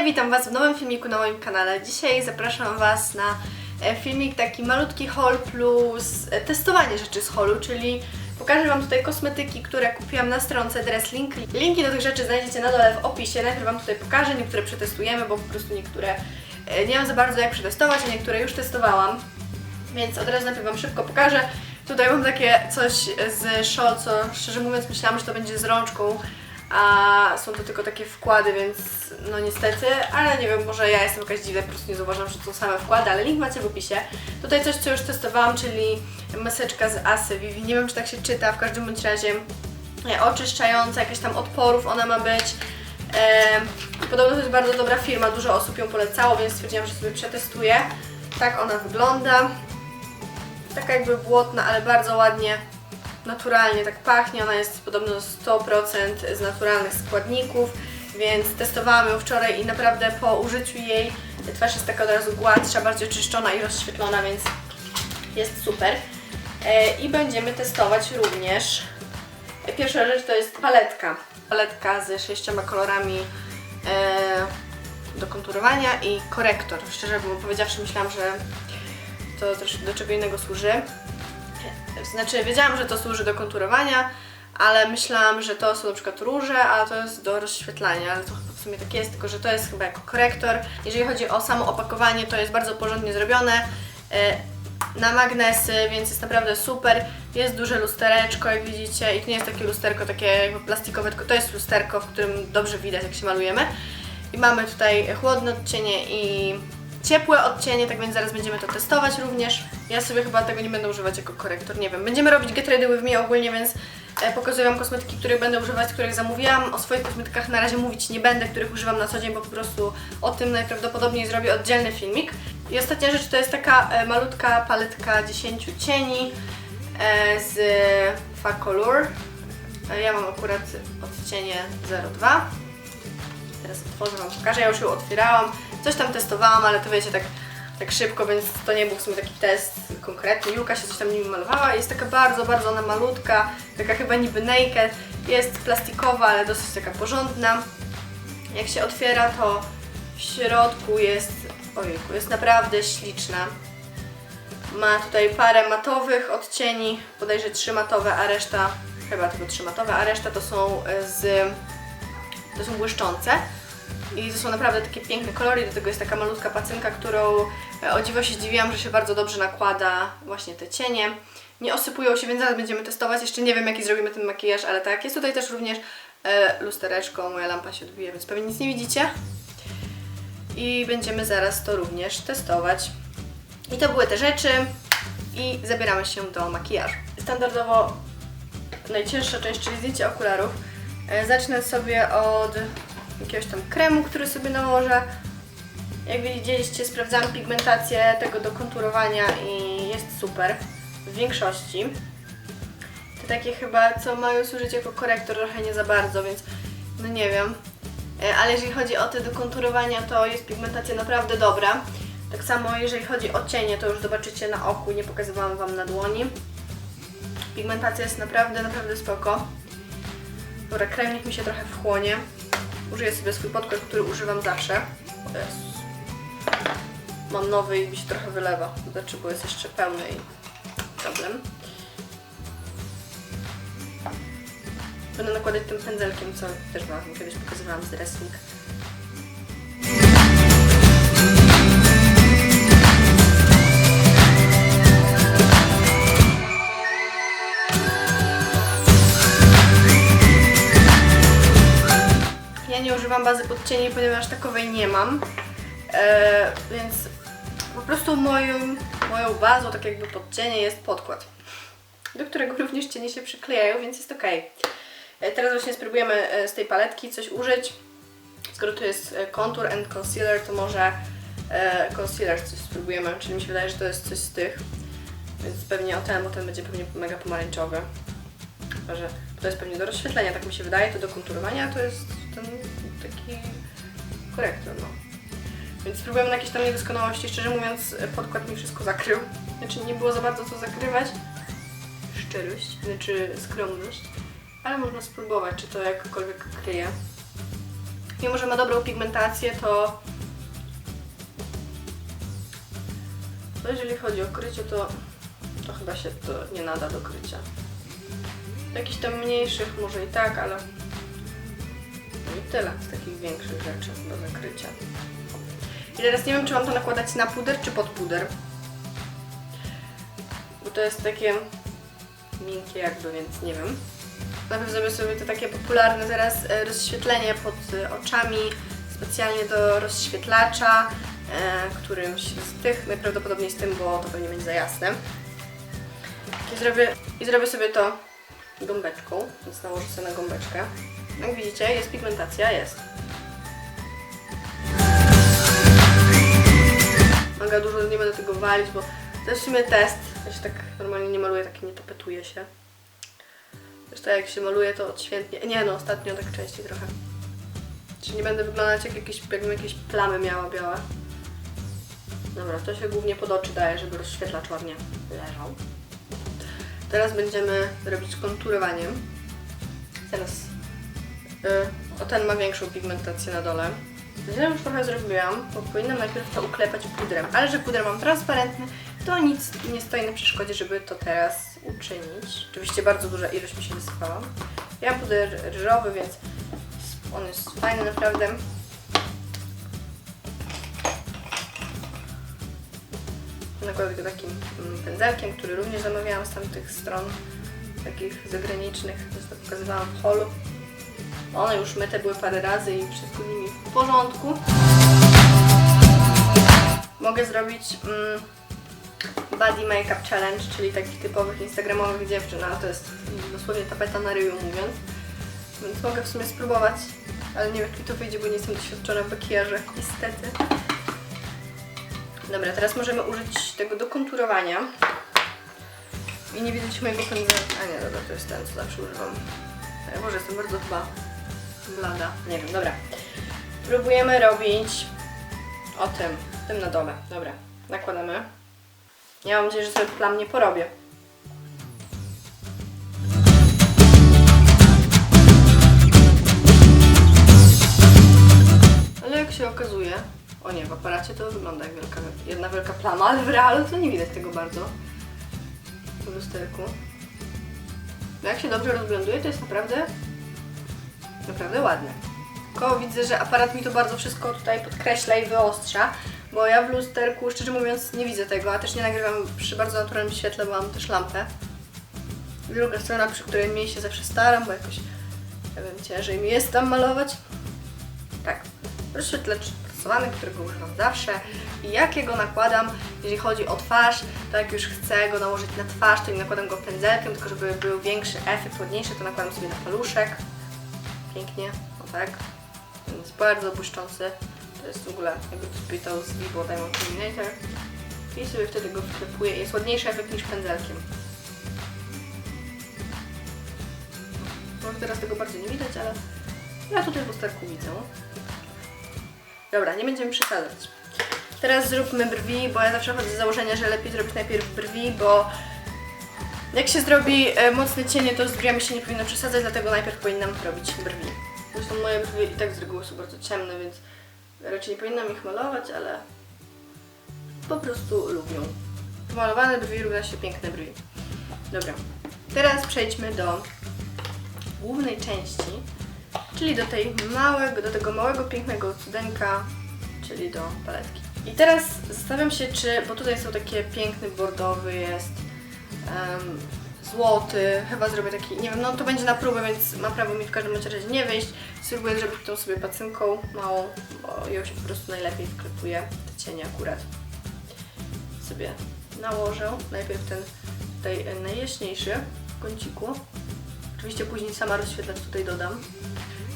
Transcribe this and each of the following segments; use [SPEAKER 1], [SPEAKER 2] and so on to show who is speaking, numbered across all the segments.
[SPEAKER 1] Hej, witam Was w nowym filmiku na moim kanale. Dzisiaj zapraszam Was na e, filmik taki malutki haul plus e, testowanie rzeczy z haulu, czyli pokażę Wam tutaj kosmetyki, które kupiłam na stronce Dresslink. Linki do tych rzeczy znajdziecie na dole w opisie. Najpierw Wam tutaj pokażę, niektóre przetestujemy, bo po prostu niektóre e, nie mam za bardzo jak przetestować, a niektóre już testowałam. Więc od razu najpierw Wam szybko pokażę. Tutaj mam takie coś z Shaw, co szczerze mówiąc myślałam, że to będzie z rączką, a są to tylko takie wkłady, więc no niestety, ale nie wiem, może ja jestem jakaś dziwna, po prostu nie zauważam, że to są same wkłady, ale link macie w opisie. Tutaj coś, co już testowałam, czyli maseczka z Asy Vivi. Nie wiem, czy tak się czyta, w każdym bądź razie e, oczyszczająca, jakaś tam odporów ona ma być. E, podobno to jest bardzo dobra firma, dużo osób ją polecało, więc stwierdziłam, że sobie przetestuję. Tak ona wygląda. Taka jakby błotna, ale bardzo ładnie, naturalnie tak pachnie. Ona jest podobno 100% z naturalnych składników, więc testowałam ją wczoraj i naprawdę po użyciu jej twarz jest taka od razu gładsza, bardziej oczyszczona i rozświetlona, więc jest super. E, I będziemy testować również. Pierwsza rzecz to jest paletka. Paletka z sześcioma kolorami e, do konturowania i korektor. Szczerze powiedziawszy, myślałam, że to też do czego innego służy. Znaczy, wiedziałam, że to służy do konturowania, ale myślałam, że to są na przykład róże, a to jest do rozświetlania, ale to chyba w sumie tak jest, tylko że to jest chyba jako korektor. Jeżeli chodzi o samo opakowanie, to jest bardzo porządnie zrobione. e, Na magnesy, więc jest naprawdę super. Jest duże lustereczko, jak widzicie, i to nie jest takie lusterko takie jakby plastikowe, tylko to jest lusterko, w którym dobrze widać, jak się malujemy. I mamy tutaj chłodne odcienie i ciepłe odcienie, tak więc zaraz będziemy to testować również. Ja sobie chyba tego nie będę używać jako korektor, nie wiem. Będziemy robić Get Ready With Me ogólnie, więc e, pokazuję Wam kosmetyki, których będę używać, których zamówiłam. O swoich kosmetykach na razie mówić nie będę, których używam na co dzień, bo po prostu o tym najprawdopodobniej zrobię oddzielny filmik. I ostatnia rzecz to jest taka e, malutka paletka 10 cieni e, z Facolor. Ja mam akurat odcienie 02. Teraz otworzę Wam, pokażę. Ja już ją otwierałam. Coś tam testowałam, ale to wiecie, tak, tak szybko, więc to nie był w sumie taki test konkretny. Julka się coś tam nimi malowała. Jest taka bardzo, bardzo ona malutka, taka chyba niby naked. Jest plastikowa, ale dosyć taka porządna. Jak się otwiera, to w środku jest, ojejku, jest naprawdę śliczna. Ma tutaj parę matowych odcieni, bodajże trzy matowe, a reszta, chyba tylko trzy matowe, a reszta to są e, z, to są błyszczące. I to są naprawdę takie piękne kolory, do tego jest taka malutka pacynka, którą e, o dziwo się zdziwiłam, że się bardzo dobrze nakłada właśnie te cienie. Nie osypują się, więc zaraz będziemy testować. Jeszcze nie wiem jaki zrobimy ten makijaż, ale tak. Jest tutaj też również e, lustereczko, moja lampa się odbija, więc pewnie nic nie widzicie. I będziemy zaraz to również testować. I to były te rzeczy i zabieramy się do makijażu. Standardowo najcięższa część, czyli zdjęcie okularów. E, Zacznę sobie od jakiegoś tam kremu, który sobie nałożę. Jak widzieliście, sprawdzałam pigmentację tego do konturowania i jest super w większości. Te takie chyba, co mają służyć jako korektor, trochę nie za bardzo, więc no nie wiem. E, Ale jeżeli chodzi o te do konturowania, to jest pigmentacja naprawdę dobra. Tak samo jeżeli chodzi o cienie, to już zobaczycie na oku, nie pokazywałam Wam na dłoni. Pigmentacja jest naprawdę, naprawdę spoko. Dobra, krem niech mi się trochę wchłonie. Użyję sobie swój podkład, który używam zawsze. Mam nowy i mi się trochę wylewa. Znaczy, bo jest jeszcze pełny i problem. Będę nakładać tym pędzelkiem, co też Wam kiedyś pokazywałam z dressing. Używam bazy pod cienie, ponieważ takowej nie mam. E, więc po prostu moją, moją bazą, tak jakby pod cienie, jest podkład, do którego również cienie się przyklejają, więc jest ok. E, teraz właśnie spróbujemy e, z tej paletki coś użyć. Skoro to jest e, contour and concealer, to może e, concealer coś spróbujemy, czyli mi się wydaje, że to jest coś z tych. Więc pewnie o ten, bo ten będzie pewnie mega pomarańczowy. Chyba, że to jest pewnie do rozświetlenia, tak mi się wydaje, to do konturowania, to jest ten taki korektor, no. Więc spróbujemy na jakieś tam niedoskonałości. Szczerze mówiąc, podkład mi wszystko zakrył. Znaczy nie było za bardzo co zakrywać. Szczerość, znaczy skromność. Ale można spróbować, czy to jakkolwiek kryje. mimo że ma dobrą pigmentację, to to jeżeli chodzi o krycie, to, to chyba się to nie nada do krycia. Jakichś tam mniejszych może i tak, ale i tyle z takich większych rzeczy do zakrycia. I teraz nie wiem, czy mam to nakładać na puder, czy pod puder. Bo to jest takie miękkie jakby, więc nie wiem. Najpierw zrobię sobie to takie popularne teraz e, rozświetlenie pod e, oczami, specjalnie do rozświetlacza, e, którymś z tych, najprawdopodobniej z tym, bo to pewnie będzie za jasne. I zrobię, I zrobię sobie to gąbeczką, więc nałożę sobie na gąbeczkę. Jak widzicie, jest pigmentacja, jest. Mega dużo nie będę tego walić, bo to jest test. Ja się tak normalnie nie maluję, tak nie tapetuję się. Zresztą jak się maluje, to odświętnie. Nie no, ostatnio tak częściej trochę. Czy nie będę wyglądać jak jakieś, jakbym jakieś plamy miała białe. Dobra, to się głównie pod oczy daje, żeby rozświetlacz ładnie leżał. Teraz będziemy robić konturowanie. Teraz o ten ma większą pigmentację na dole. Ja już trochę zrobiłam, bo powinnam najpierw to uklepać pudrem, ale że puder mam transparentny, to nic nie stoi na przeszkodzie, żeby to teraz uczynić. Oczywiście bardzo duża ilość mi się wysypała. Ja mam puder ryżowy, więc on jest fajny naprawdę. Nakładam go takim mm, pędzelkiem, który również zamawiałam z tamtych stron, takich zagranicznych, zresztą pokazywałam w holu. One już myte były parę razy i wszystko z nimi w porządku. Mogę zrobić mm, Body Makeup Challenge, czyli takich typowych instagramowych dziewczyn, ale to jest dosłownie tapeta na ryju mówiąc. Więc mogę w sumie spróbować, ale nie wiem czy to wyjdzie, bo nie jestem doświadczona w makijaże, niestety. Dobra, teraz możemy użyć tego do konturowania. I nie widać mojego pędzelka. A nie, dobra, to jest ten, co zawsze używam. Ja może jestem bardzo chyba blada. Nie wiem, dobra. Próbujemy robić o tym, tym na dole. Dobra, nakładamy. Ja mam nadzieję, że sobie plam nie porobię. Ale jak się okazuje, o nie, w aparacie to wygląda jak wielka, jedna wielka plama, ale w realu to nie widać tego bardzo w lusterku. No Jak się dobrze rozblenduje, to jest naprawdę, naprawdę ładne. Tylko widzę, że aparat mi to bardzo wszystko tutaj podkreśla i wyostrza, bo ja w lusterku, szczerze mówiąc, nie widzę tego, a też nie nagrywam przy bardzo naturalnym świetle, bo mam też lampę. Druga strona, przy której mniej się zawsze staram, bo jakoś, ja wiem, ciężej mi jest tam malować. Tak, rozświetlacz pracowany, którego używam zawsze i jakiego nakładam, jeżeli chodzi o twarz, to jak już chcę go nałożyć na twarz, to nie nakładam go pędzelkiem, tylko żeby był większy efekt, ładniejszy, to nakładam sobie na paluszek. Pięknie, o tak. Jest bardzo błyszczący. To jest w ogóle, jakby ktoś pytał z Vivo Diamond Illuminator. I sobie wtedy go wklepuję. Jest ładniejszy efekt niż pędzelkiem. Może teraz tego bardzo nie widać, ale ja tutaj w lusterku widzę. Dobra, nie będziemy przesadzać. Teraz zróbmy brwi, bo ja zawsze chodzę z założenia, że lepiej zrobić najpierw brwi, bo jak się zrobi e, mocne cienie, to z brwiami się nie powinno przesadzać, dlatego najpierw powinnam robić brwi. Zresztą moje brwi i tak z reguły są bardzo ciemne, więc raczej nie powinnam ich malować, ale po prostu lubię. Pomalowane brwi równa się piękne brwi. Dobra, teraz przejdźmy do głównej części, czyli do tej małego, do tego małego, pięknego cudeńka, czyli do paletki. I teraz zastanawiam się, czy, bo tutaj są takie piękny bordowy jest, złoty, chyba zrobię taki, nie wiem, no to będzie na próbę, więc ma prawo mi w każdym razie nie wyjść. Spróbuję zrobić tą sobie pacynką małą, bo ją się po prostu najlepiej wklepuje, te cienie akurat. Sobie nałożę, najpierw ten tutaj najjaśniejszy w kąciku. Oczywiście później sama rozświetlacz tutaj dodam.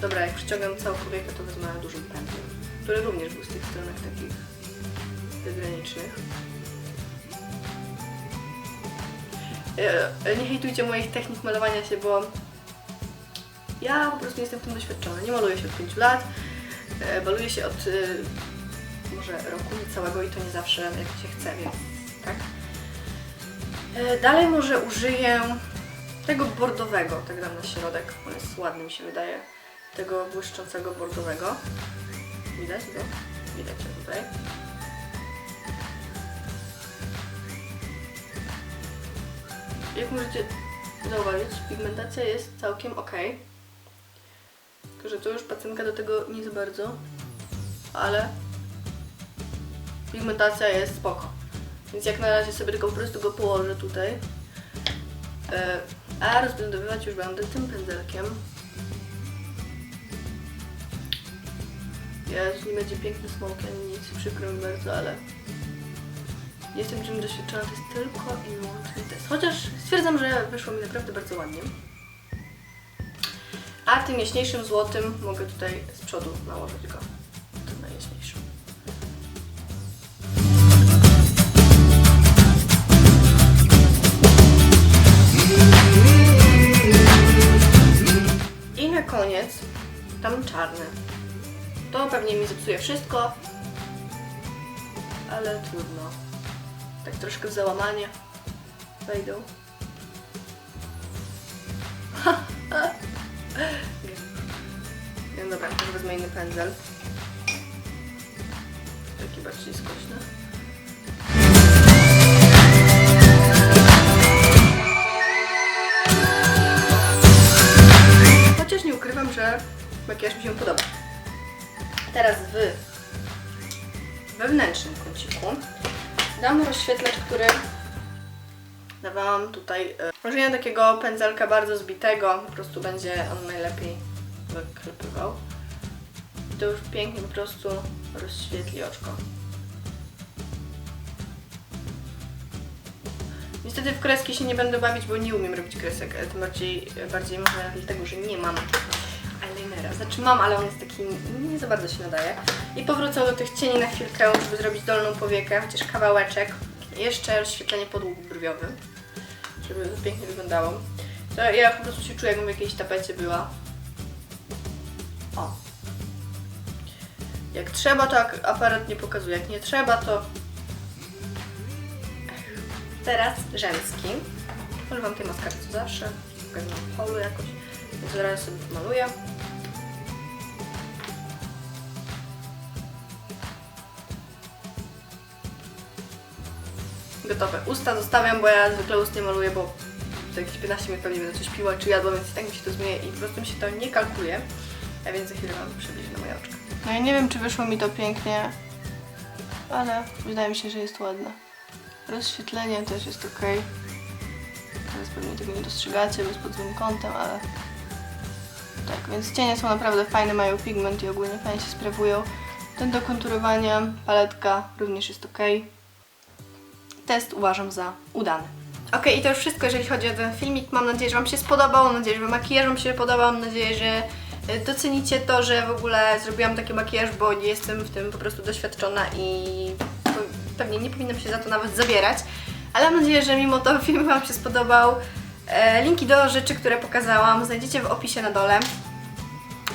[SPEAKER 1] Dobra, jak przyciągam całą powiekę, to wezmę dużym pędzlem, który również był z tych stronek takich zagranicznych. E, Nie hejtujcie moich technik malowania się, bo ja po prostu nie jestem w tym doświadczona. Nie maluję się od 5 lat, e, maluję się od e, może roku niecałego i to nie zawsze jak się chce, więc tak. E, Dalej może użyję tego bordowego, tak dam na środek, on jest ładny mi się wydaje. tego błyszczącego bordowego. Widać go? Widać go tutaj. Jak możecie zauważyć, pigmentacja jest całkiem ok. Tylko, że to już pacynka do tego nie za bardzo, ale pigmentacja jest spoko. Więc jak na razie sobie tylko po prostu go położę tutaj. E, A rozblendowywać już będę tym pędzelkiem. Jezu, nie będzie piękny smoke ani nic, przykro mi bardzo, ale jestem czym doświadczona, to jest tylko i wyłącznie test. Chociaż stwierdzam, że wyszło mi naprawdę bardzo ładnie. A tym jaśniejszym złotym mogę tutaj z przodu nałożyć go. I na koniec tam czarny. To pewnie mi zepsuje wszystko, ale trudno. Tak troszkę w załamanie wejdą. Nie, dobra, też wezmę inny pędzel. Taki bardziej skośny. Chociaż nie ukrywam, że makijaż mi się podoba. Teraz w wewnętrznym kąciku dam rozświetlacz, który dawałam tutaj e, wrażenie takiego pędzelka bardzo zbitego, po prostu będzie on najlepiej wyklepywał. I to już pięknie po prostu rozświetli oczko. Niestety w kreski się nie będę bawić, bo nie umiem robić kresek, e, tym bardziej, bardziej może dlatego, że nie mam eyelinera. Znaczy mam, ale on jest taki, nie za bardzo się nadaje. I powrócę do tych cieni na chwilkę, żeby zrobić dolną powiekę, chociaż kawałeczek. Jeszcze rozświetlenie podłóg brwiowy, żeby to pięknie wyglądało. To ja po prostu się czuję, jakbym w jakiejś tapecie była. O. Jak trzeba, to aparat nie pokazuje. Jak nie trzeba, to... Teraz rzęski. Używam tej maskary co zawsze. Na polu jakoś. Zaraz sobie pomaluję. Gotowe. Usta zostawiam, bo ja zwykle ust nie maluję, bo za jakieś 15 minut pewnie będę coś piła czy jadła, więc i tak mi się to zmienia i po prostu mi się to nie kalkuluje. A więc za chwilę Wam przybliżę na moje oczka. No i nie wiem, czy wyszło mi to pięknie, ale wydaje mi się, że jest ładne. Rozświetlenie też jest ok. Teraz pewnie tego nie dostrzegacie, bo jest pod złym kątem, ale tak, więc cienie są naprawdę fajne, mają pigment i ogólnie fajnie się sprawują. Ten do konturowania, paletka również jest ok. Test uważam za udany. Ok, i to już wszystko, jeżeli chodzi o ten filmik. Mam nadzieję, że Wam się spodobał, mam nadzieję, że makijaż Wam się podobał, mam nadzieję, że e, docenicie to, że w ogóle zrobiłam taki makijaż, bo nie jestem w tym po prostu doświadczona i pewnie nie powinnam się za to nawet zabierać. Ale mam nadzieję, że mimo to film Wam się spodobał. E, linki do rzeczy, które pokazałam znajdziecie w opisie na dole.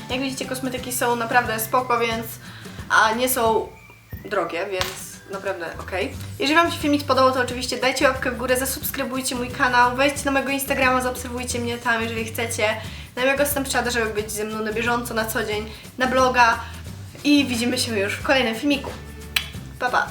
[SPEAKER 1] Jak widzicie, kosmetyki są naprawdę spoko, więc a nie są drogie, więc naprawdę ok. Jeżeli Wam się filmik spodobał, to oczywiście dajcie łapkę w górę, zasubskrybujcie mój kanał, wejdźcie na mojego Instagrama, zaobserwujcie mnie tam, jeżeli chcecie, na mojego Snapchata, żeby być ze mną na bieżąco, na co dzień, na bloga i widzimy się już w kolejnym filmiku. Pa, pa!